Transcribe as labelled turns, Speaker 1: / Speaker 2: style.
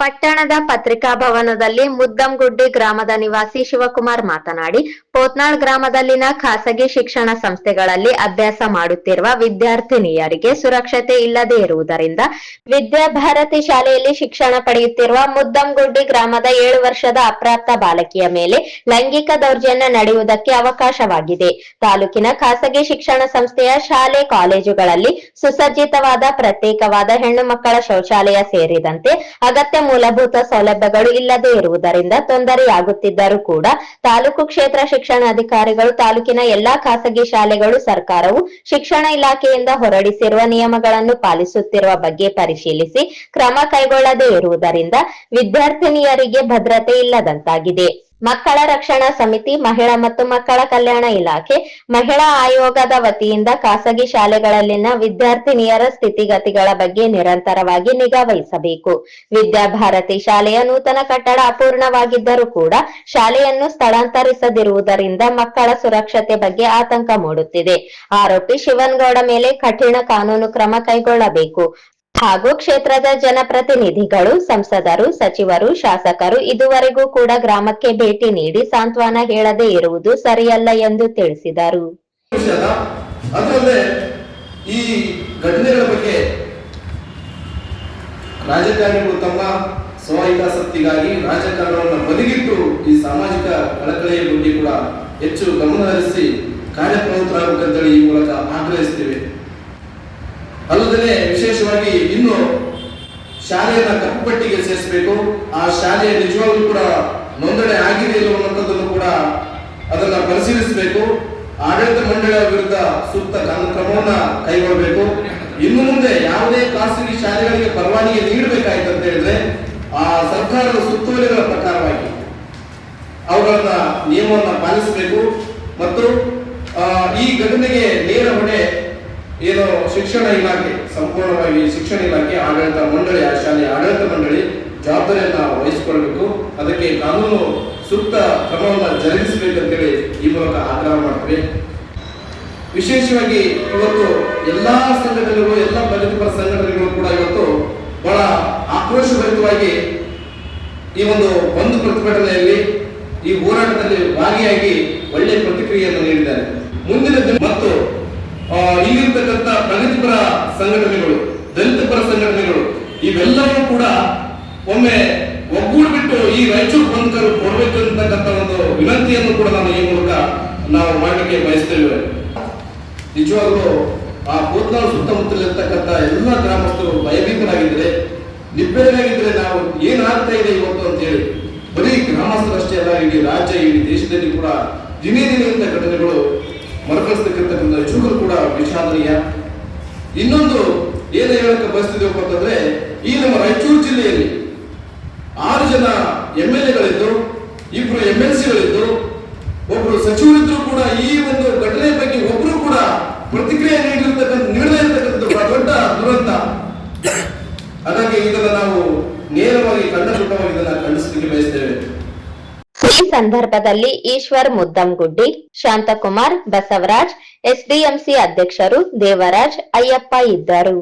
Speaker 1: ಪಟ್ಟಣದ ಪತ್ರಿಕಾ ಭವನದಲ್ಲಿ ಮುದ್ದಂಗುಡ್ಡಿ ಗ್ರಾಮದ ನಿವಾಸಿ ಶಿವಕುಮಾರ್ ಮಾತನಾಡಿ, ಪೋತ್ನಾಳ್ ಗ್ರಾಮದಲ್ಲಿನ ಖಾಸಗಿ ಶಿಕ್ಷಣ ಸಂಸ್ಥೆಗಳಲ್ಲಿ ಅಭ್ಯಾಸ ಮಾಡುತ್ತಿರುವ ವಿದ್ಯಾರ್ಥಿನಿಯರಿಗೆ ಸುರಕ್ಷತೆ ಇಲ್ಲದೆ ಇರುವುದರಿಂದ ವಿದ್ಯಾಭಾರತಿ ಶಾಲೆಯಲ್ಲಿ ಶಿಕ್ಷಣ ಪಡೆಯುತ್ತಿರುವ ಮುದ್ದಂಗುಡ್ಡಿ ಗ್ರಾಮದ ಏಳು ವರ್ಷದ ಅಪ್ರಾಪ್ತ ಬಾಲಕಿಯ ಮೇಲೆ ಲೈಂಗಿಕ ದೌರ್ಜನ್ಯ ನಡೆಯುವುದಕ್ಕೆ ಅವಕಾಶವಾಗಿದೆ. ತಾಲೂಕಿನ ಖಾಸಗಿ ಶಿಕ್ಷಣ ಸಂಸ್ಥೆಯ ಶಾಲೆ ಕಾಲೇಜುಗಳಲ್ಲಿ ಸುಸಜ್ಜಿತವಾದ ಪ್ರತ್ಯೇಕವಾದ ಹೆಣ್ಣು ಮಕ್ಕಳ ಶೌಚಾಲಯ ಸೇರಿದಂತೆ ಅಗತ್ಯ ಮೂಲಭೂತ ಸೌಲಭ್ಯಗಳು ಇಲ್ಲದೆ ಇರುವುದರಿಂದ ತೊಂದರೆಯಾಗುತ್ತಿದ್ದರೂ ಕೂಡ ತಾಲೂಕು ಕ್ಷೇತ್ರ ಶಿಕ್ಷಣಾಧಿಕಾರಿಗಳು ತಾಲೂಕಿನ ಎಲ್ಲಾ ಖಾಸಗಿ ಶಾಲೆಗಳು ಸರ್ಕಾರವು ಶಿಕ್ಷಣ ಇಲಾಖೆಯಿಂದ ಹೊರಡಿಸಿರುವ ನಿಯಮಗಳನ್ನು ಪಾಲಿಸುತ್ತಿರುವ ಬಗ್ಗೆ ಪರಿಶೀಲಿಸಿ ಕ್ರಮ ಕೈಗೊಳ್ಳದೇ ಇರುವುದರಿಂದ ವಿದ್ಯಾರ್ಥಿನಿಯರಿಗೆ ಭದ್ರತೆ ಇಲ್ಲದಂತಾಗಿದೆ. ಮಕ್ಕಳ ರಕ್ಷಣಾ ಸಮಿತಿ, ಮಹಿಳಾ ಮತ್ತು ಮಕ್ಕಳ ಕಲ್ಯಾಣ ಇಲಾಖೆ, ಮಹಿಳಾ ಆಯೋಗದ ವತಿಯಿಂದ ಖಾಸಗಿ ಶಾಲೆಗಳಲ್ಲಿನ ವಿದ್ಯಾರ್ಥಿನಿಯರ ಸ್ಥಿತಿಗತಿಗಳ ಬಗ್ಗೆ ನಿರಂತರವಾಗಿ ನಿಗಾ ವಹಿಸಬೇಕು. ವಿದ್ಯಾಭಾರತಿ ಶಾಲೆಯ ನೂತನ ಕಟ್ಟಡ ಅಪೂರ್ಣವಾಗಿದ್ದರೂ ಕೂಡ ಶಾಲೆಯನ್ನು ಸ್ಥಳಾಂತರಿಸದಿರುವುದರಿಂದ ಮಕ್ಕಳ ಸುರಕ್ಷತೆ ಬಗ್ಗೆ ಆತಂಕ ಮೂಡುತ್ತಿದೆ. ಆರೋಪಿ ಶಿವನ್ಗೌಡ ಮೇಲೆ ಕಠಿಣ ಕಾನೂನು ಕ್ರಮ ಕೈಗೊಳ್ಳಬೇಕು. ಹಾಗೂ ಕ್ಷೇತ್ರದ ಜನಪ್ರತಿನಿಧಿಗಳು, ಸಂಸದರು, ಸಚಿವರು, ಶಾಸಕರು ಇದುವರೆಗೂ ಕೂಡ ಗ್ರಾಮಕ್ಕೆ ಭೇಟಿ ನೀಡಿ ಸಾಂತ್ವನ ಹೇಳದೇ ಇರುವುದು ಸರಿಯಲ್ಲ ಎಂದು ತಿಳಿಸಿದರು.
Speaker 2: ವಿಷಯ ಈ ಘಟನೆಗಳ ಬಗ್ಗೆ ರಾಜಕಾರಣಿಗಳು ತಮ್ಮ ಸ್ವಹಿತಾಸಕ್ತಿಗಾಗಿ ರಾಜಕಾರಣವನ್ನು ಬದಿಗಿಟ್ಟು ಈ ಸಾಮಾಜಿಕ ಕಳಕಳಿಯ ಬಗ್ಗೆ ಕೂಡ ಹೆಚ್ಚು ಗಮನ ಹರಿಸಿ ಕಾರ್ಯಪ್ರವೃತ್ತರಾಗಬೇಕಂತೇಳಿ ಈ ಮೂಲಕ ಆಗ್ರಹಿಸ್ತೇವೆ ಅಲ್ಲದೆ ವಿಶೇಷವಾಗಿ ಇನ್ನು ಶಾಲೆಯನ್ನ ಕಪ್ಪುಪಟ್ಟಿಗೆ ಸೇರಿಸಬೇಕು. ಆ ಶಾಲೆಯ ನಿಜವಾಗ್ಲೂ ಕೂಡ ನೋಂದಣಿ ಆಗಿದೆ ಅನ್ನೋದನ್ನು ಕೂಡ ಅದನ್ನ ಪರಿಶೀಲಿಸಬೇಕು. ಆಡಳಿತ ಮಂಡಳಿಯ ವಿರುದ್ಧ ಸೂಕ್ತ ಕ್ರಮವನ್ನ ಕೈಗೊಳ್ಳಬೇಕು ಇನ್ನು ಮುಂದೆ ಯಾವುದೇ ಖಾಸಗಿ ಶಾಲೆಗಳಿಗೆ ಪರವಾನಗಿ ನೀಡಬೇಕಾಯ್ತು ಅಂತ ಹೇಳಿದ್ರೆ, ಆ ಸರ್ಕಾರದ ಸುತ್ತೋಲೆಗಳ ಪ್ರಕಾರವಾಗಿ ಅವುಗಳನ್ನ ನಿಯಮವನ್ನ ಪಾಲಿಸಬೇಕು. ಮತ್ತು ಈ ಘಟನೆಗೆ ನೇರ ಹೊಣೆ ಏನು ಶಿಕ್ಷಣ ಇಲಾಖೆ, ಸಂಪೂರ್ಣವಾಗಿ ಶಿಕ್ಷಣ ಇಲಾಖೆ, ಆಡಳಿತ ಮಂಡಳಿ ಆ ಶಾಲೆಯ ಆಡಳಿತ ಮಂಡಳಿ ಜವಾಬ್ದಾರಿಯನ್ನ ವಹಿಸಿಕೊಳ್ಬೇಕು. ಅದಕ್ಕೆ ಕಾನೂನು ಸೂಕ್ತ ಕ್ರಮವನ್ನು ಜರುಗಿಸಬೇಕಂತೇಳಿ ಈ ಮೂಲಕ ಆಗ್ರಹ ಮಾಡ್ತೀವಿ. ವಿಶೇಷವಾಗಿ ಇವತ್ತು ಎಲ್ಲಾ ಸಂಘಟನೆಗಳು, ಎಲ್ಲ ಪ್ರಗತಿಪರ ಸಂಘಟನೆಗಳು ಕೂಡ ಇವತ್ತು ಬಹಳ ಆಕ್ರೋಶಭರಿತವಾಗಿ ಈ ಒಂದು ಬಂದ್ ಪ್ರತಿಭಟನೆಯಲ್ಲಿ ಈ ಹೋರಾಟದಲ್ಲಿ ಭಾಗಿಯಾಗಿ ಒಳ್ಳೆಯ ಪ್ರತಿಕ್ರಿಯೆಯನ್ನು ನೀಡಿದ್ದಾರೆ. ಮುಂದಿನ ದಿನ ಮತ್ತು ಆ, ಇಲ್ಲಿರ್ತಕ್ಕಂಥ ಪ್ರಗತಿಪರ ಸಂಘಟನೆಗಳು ದಲಿತ ಪರ ಸಂಘಟನೆಗಳು ಇವೆಲ್ಲವೂ ಕೂಡ ಒಮ್ಮೆ ಒಗ್ಗೂಡ್ಬಿಟ್ಟು ಈ ರಾಯಚೂರು ಪ್ರಮುಖರು ಕೊಡಬೇಕು ಅಂತಕ್ಕಂಥ ಒಂದು ವಿನಂತಿಯನ್ನು ಕೂಡ ನಾನು ಈ ಮೂಲಕ ನಾವು ಮಾಡಲಿಕ್ಕೆ ಬಯಸ್ತೇವೆ. ನಿಜವಾಗ್ಲೂ ಆ ಭೂತ್ನಾಳು ಸುತ್ತಮುತ್ತಲಿರ್ತಕ್ಕಂಥ ಎಲ್ಲ ಗ್ರಾಮಸ್ಥರು ಭಯಭೀತರಾಗಿದ್ರೆ ನಿಬ್ಬೆರಗಾಗಿದ್ರೆ ನಾವು ಏನಾಗ್ತಾ ಇದೆ ಇವತ್ತು ಅಂತ ಹೇಳಿ ಬರೀ ಗ್ರಾಮಸ್ಥರಷ್ಟೇ ಅಲ್ಲ ಇಡೀ ರಾಜ್ಯ ಇಡೀ ದೇಶದಲ್ಲಿ ಕೂಡ ದಿನೇ ದಿನೇ ಘಟನೆಗಳು ಮರುಕಳಿಸ್ತಕ್ಕಂಥ ನಿಜವಾಗ್ಲೂ ಕೂಡ ವಿಷಾದನೀಯ ಇನ್ನೊಂದು ಏನು ಹೇಳಕ್ಕೆ ಬಯಸ್ತಿದ್ದೇವಪ್ಪ ಅಂತಂದ್ರೆ, ಈ ನಮ್ಮ ರಾಯಚೂರು ಜಿಲ್ಲೆಯಲ್ಲಿ ಆರು ಜನ ಎಂ ಎಲ್ ಎಗಳಿದ್ದು ಇಬ್ರು ಎಂ ಎಲ್ ಸಿಗಳಿದ್ದು ಒಬ್ರು ಸಚಿವರಿದ್ರು ಕೂಡ ಈ ಒಂದು ಘಟನೆ ಬಗ್ಗೆ ಒಬ್ರು ಕೂಡ ಪ್ರತಿಕ್ರಿಯೆ ನೀಡಿರ್ತಕ್ಕಂಥ, ನೀಡದೇ ಇರತಕ್ಕಂಥ ದೊಡ್ಡ ದುರಂತ. ಹಾಗಾಗಿ ಇದನ್ನ ನಾವು ನೇರವಾಗಿ ಖಂಡಪೂರ್ವಕವಾಗಿ ಇದನ್ನ ಖಂಡಿಸಲಿಕ್ಕೆ ಬಯಸ್ತೇವೆ.
Speaker 1: ಸಂದರ್ಭದಲ್ಲಿ ಈಶ್ವರ್ ಮುದ್ದಂಗುಡ್ಡಿ ಶಾಂತಕುಮಾರ್ ಬಸವರಾಜ್ ಎಸ್ಡಿಎಂಸಿ ಅಧ್ಯಕ್ಷರು ದೇವರಾಜ್ ಅಯ್ಯಪ್ಪ ಇದ್ದರು.